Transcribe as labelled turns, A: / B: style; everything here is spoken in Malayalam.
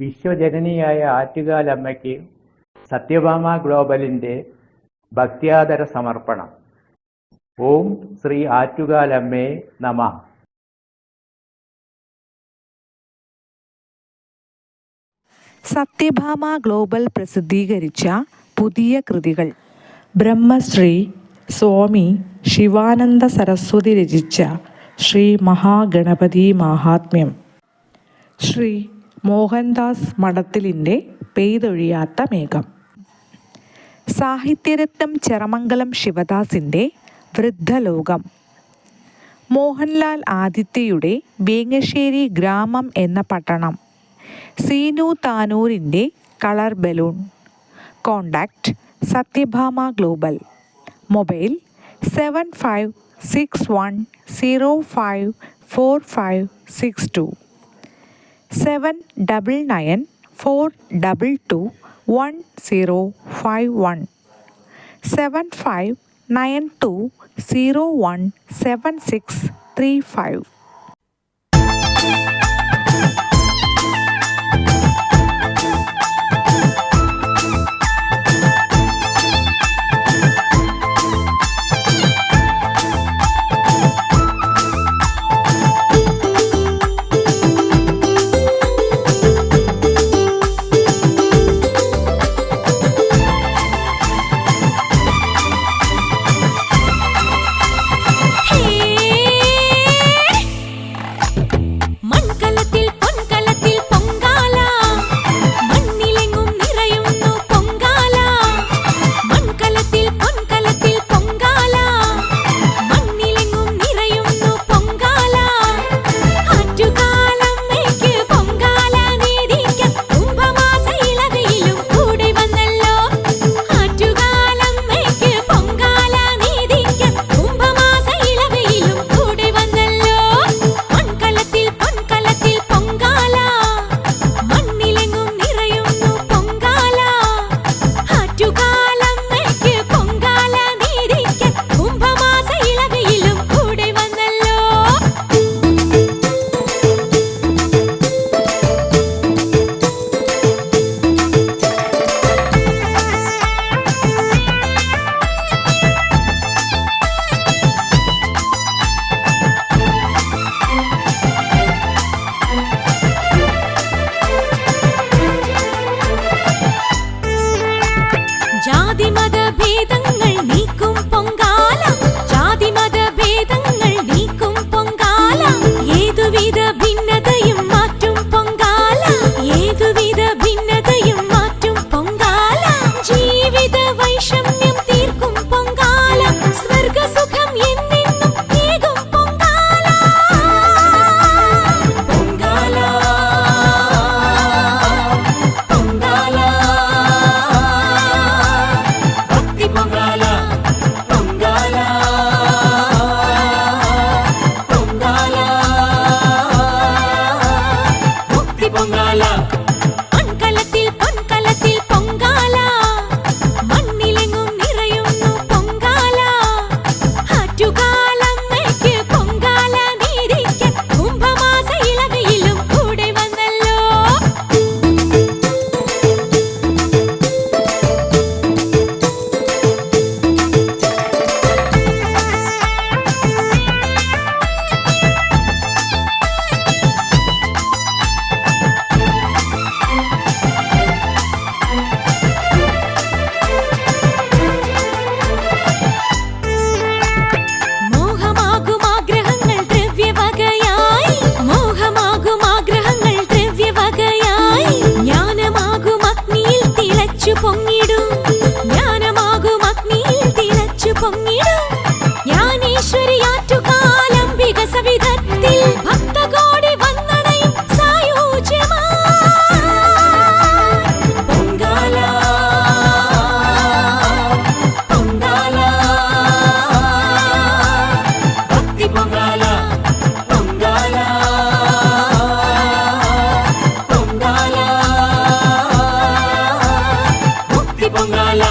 A: വിശ്വജനനിയായ ആറ്റുകാലമ്മയ്ക്ക് സത്യഭാമ ഗ്ലോബലിന്റെ ഭക്ത്യാദര സമർപ്പണം. ഓം ശ്രീ ആറ്റുകാലമ്മേ നമ.
B: സത്യഭാമ ഗ്ലോബൽ പ്രസിദ്ധീകരിച്ച പുതിയ കൃതികൾ.
C: ബ്രഹ്മശ്രീ സ്വാമി ശിവാനന്ദ സരസ്വതി രചിച്ച ശ്രീ മഹാഗണപതി മാഹാത്മ്യം. ശ്രീ മോഹൻദാസ് മഠത്തിലിന്റെ പെയ്തൊഴിയാത്ത മേഘം.
B: സാഹിത്യരത്നം ചെറമംഗലം ശിവദാസിന്റെ വൃദ്ധലോകം. മോഹൻലാൽ ആദിത്യയുടെ വേങ്ങശ്ശേരി ഗ്രാമം എന്ന പട്ടണം. Seenu താനൂരിന്റെ colour balloon. Contact Satyabhama global. Mobile seven five six one zero five four five six two. Seven double nine four double two one zero five one seven five nine two zero one seven six three five పొంగాల.